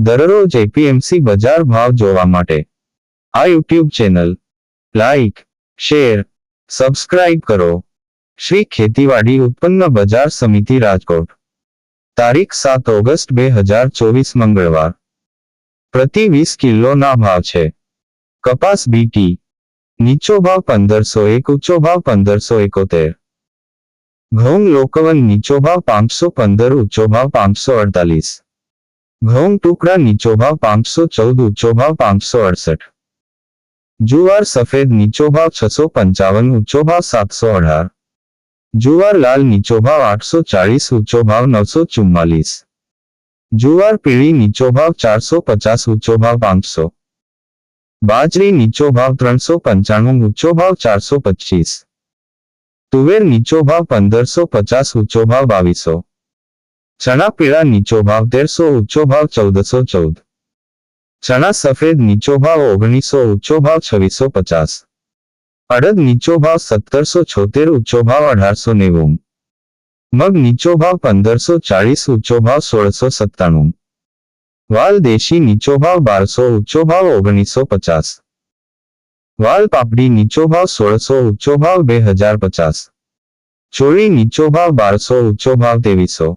દરરોજ એપીએમસી બજાર ભાવ જોવા માટે. આ YouTube channel. Like, share, subscribe કરો. શ્રી ખેતીવાડી ઉત્પન્ન બજાર સમિતિ રાજકોટ. તારીખ સાત ઓગસ્ટ બે હજાર ચોવીસ મંગળવાર. પ્રતિ વીસ કિલોના ભાવ છે. કપાસ બીટી નીચો ભાવ પંદરસો એક, ઊંચો ભાવ પંદરસો એકોતેર. ઘઉં લોકવન નીચો ભાવ પાંચસો પંદર, ઊંચો ભાવ પાંચસો અડતાલીસ. ઘઉં ટુકડા નીચો ભાવ પાંચસો ચૌદ, ઊંચો ભાવ પાંચસો અડસઠ. જુવાર સફેદ નીચો ભાવ છસો પંચાવન, ઊંચો ભાવ સાતસો અઢાર. જુવાર લાલ નીચો ભાવ આઠસો ચાળીસ, ઊંચો ભાવ નવસો ચુમ્માલીસ. જુવાર પીળી નીચો ભાવ ચારસો પચાસ, ઊંચો ભાવ પાંચસો. બાજરી નીચો ભાવ ત્રણસો પંચાણું, ઊંચો ભાવ ચારસો પચીસ. તુવેર નીચો ભાવ પંદરસો પચાસ, ઊંચો ભાવ બાવીસો. ચણા પીળા નીચો ભાવ તેરસો ઊંચો ભાવ ચૌદસો ચૌદ ચણા સફેદ નીચો ભાવ ઓગણીસો ઊંચો ભાવ છવ્વીસો પચાસ અડદ નીચો ભાવ સત્તરસો છોતેર ઊંચો ભાવ અઢારસો નેવું મગ નીચો ભાવ પંદરસો ચાળીસ ઊંચો ભાવ સોળસો સત્તાણું વાલ દેશી નીચો ભાવ બારસો ઊંચો ભાવ ઓગણીસો પચાસ વાલ પાપડી નીચો ભાવ સોળસો ઊંચો ભાવ બે હજાર પચાસ ચોળી નીચો ભાવ બારસો ઊંચો ભાવ ત્રેવીસો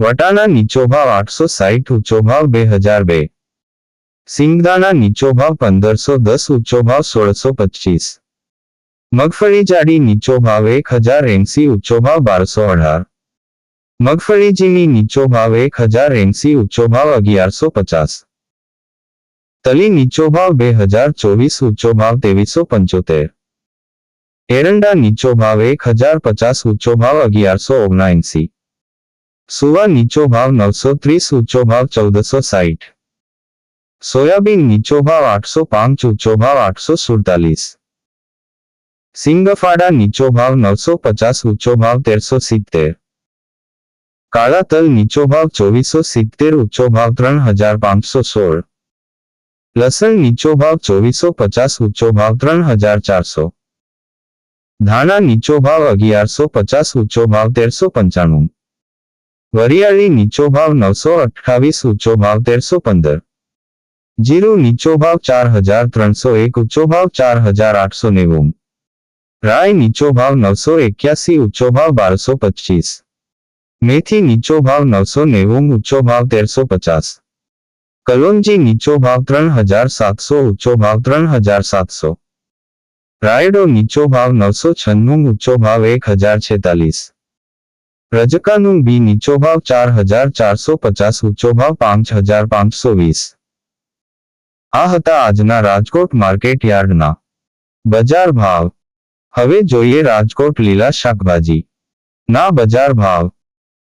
વટાણા નીચો ભાવ આઠસો સાઠ ઊંચો ભાવ બે હજાર બે સિંગદાણા નીચો ભાવ પંદરસો દસ ઊંચો ભાવ સોળસો પચીસ મગફળી જાડી નીચો ભાવ એક હજાર એંસી ઊંચો ભાવ બારસો અઢાર મગફળી ઝીણી નીચો ભાવ એક હજાર એંસી ઊંચો ભાવ અગિયારસો પચાસ તલી નીચો ભાવ બે હજાર ચોવીસ ઊંચો ભાવ ત્રેવીસો પંચોતેર એરંડા નીચો ભાવ એક હજાર પચાસ ઊંચો ભાવ અગિયારસો ઓગણએંસી સુવા નીચો ભાવ નવસો ત્રીસ ઊંચો ભાવ ચૌદસો સાઠ સોયાબીન નીચો ભાવ આઠસો પાંચ ઊંચો ભાવ આઠસો સુડતાલીસ સિંગફાડા નીચો ભાવ નવસો પચાસ ઊંચો ભાવ તેરસો સિત્તેર કાળા તલ નીચો ભાવ ચોવીસો સિત્તેર ઊંચો ભાવ ત્રણ હજાર પાંચસો સોળ લસણ નીચો ભાવ ચોવીસો પચાસ ઊંચો ભાવ ત્રણ હજાર ચારસો ધાણા નીચો ભાવ અગિયારસો પચાસ ઊંચો ભાવ તેરસો પંચાણું વરિયાળી નીચો ભાવ નવસો અઠ્ઠાવીસ, ઊંચો ભાવ તેરસો પંદર. જીરું નીચો ભાવ ચાર હજાર ત્રણસો એક, ઊંચો ભાવ ચાર હજાર આઠસો નેવું. રાય નીચો ભાવ નવસો એક્યાસી, ઊંચો ભાવ બારસો પચીસ. મેથી નીચો ભાવ નવસો નેવું, ઊંચો ભાવ તેરસો પચાસ. કલોંજી નીચો ભાવ ત્રણ હજાર સાતસો, ઊંચો ભાવ ત્રણ હજાર સાતસો. રાયડો નીચો ભાવ નવસો છન્નું, ઊંચો ભાવ એક હજાર છેતાલીસ. રજકાનું બી નીચો ભાવ ચાર હજાર ચારસો પચાસ, ઊંચો ભાવ પાંચ હજાર પાંચસો વીસ. આ હતા આજના રાજકોટ માર્કેટ યાર્ડના. બજાર ભાવ. હવે જોઈએ રાજકોટ લીલા શાકભાજી. ના બજાર ભાવ.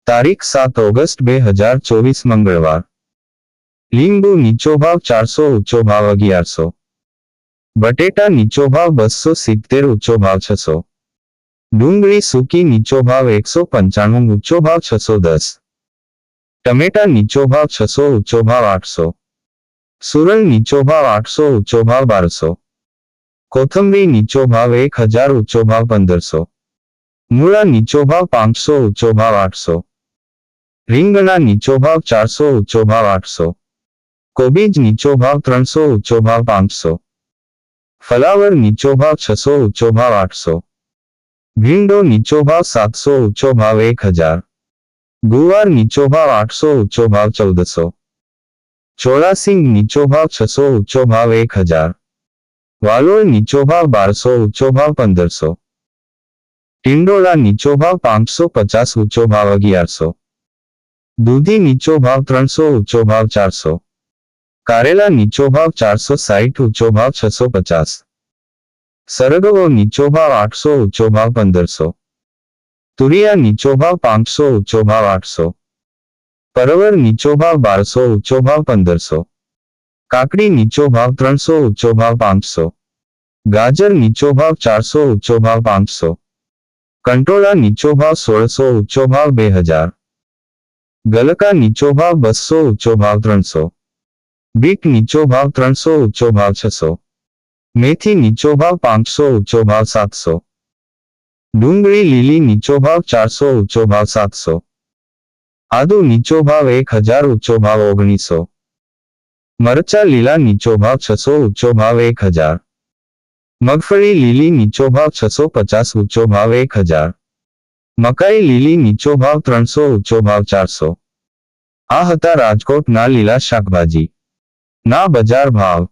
તારીખ સાત ઓગસ્ટ બે હજાર ચોવીસ મંગળવાર. લીંબુ નીચો ભાવ ચારસો, ઊંચો ભાવ અગિયારસો. બટેટા નીચો ભાવ બસો સિત્તેર, ઊંચો ભાવ છસો. ડુંગળી સૂકી નીચો ભાવ એકસો પંચાણું ઊંચો ભાવ છસો દસ ટમેટા નીચો ભાવ છસો ઊંચો ભાવ આઠસો સુરલ નીચો ભાવ આઠસો ઊંચો ભાવ બારસો કોથંબરી નીચો ભાવ એક હજાર ઊંચો ભાવ પંદરસો મૂળા નીચો ભાવ પાંચસો ઊંચો ભાવ આઠસો રીંગણા નીચો ભાવ ચારસો ઊંચો ભાવ આઠસો કોબીજ નીચો ભાવ ત્રણસો ઊંચો ભાવ પાંચસો ફલાવર નીચો ભાવ છસો ઊંચો ભાવ આઠસો ભીંડો નીચો ભાવ સાતસો ઊંચો ભાવ એક હજાર. ગુવાર નીચો ભાવ આઠસો ઊંચો ભાવ ચૌદસો. ચોરાસિંગ નીચો ભાવ છસો ઊંચો ભાવ એક હજાર. વાલોળ નીચો ભાવ બારસો ઊંચો ભાવ પંદરસો. ટિંડોળા નીચો ભાવ પાંચસો પચાસ ઊંચો ભાવ અગિયારસો. દૂધી નીચો ભાવ ત્રણસો ઊંચો ભાવ ચારસો. કારેલા નીચો ભાવ ચારસો સાઠ ઊંચો ભાવ છસો પચાસ. સરગવો નીચો ભાવ આઠસો ઊંચો ભાવ પંદરસો તુરિયા નીચો ભાવ પાંચસો ઊંચો ભાવ આઠસો પરવર નીચો ભાવ બારસો ઊંચો ભાવ પંદરસો કાકડી નીચો ભાવ ત્રણસો ઊંચો ભાવ પાંચસો ગાજર નીચો ભાવ ચારસો ઊંચો ભાવ પાંચસો કંટોળા નીચો ભાવ સોળસો ઊંચો ભાવ બે હજાર ગલકા નીચો ભાવ બસો ઊંચો ભાવ ત્રણસો બીટ નીચો ભાવ ત્રણસો ઊંચો ભાવ છસો મેથી નીચો ભાવ પાંચસો ઊંચો ભાવ સાતસો ડુંગળી લીલી નીચો ભાવ ચારસો ઊંચો ભાવ સાતસો આદુ નીચો ભાવ એક હજાર ઊંચો ભાવ ઓગણીસો મરચા લીલા નીચો ભાવ છસો ઊંચો ભાવ એક હજાર મગફળી લીલી નીચો ભાવ છસો પચાસ ઊંચો ભાવ એક હજાર મકાઈ લીલી નીચો ભાવ ત્રણસો ઊંચો ભાવ ચારસો આ હતા રાજકોટના લીલા શાકભાજી ના બજાર ભાવ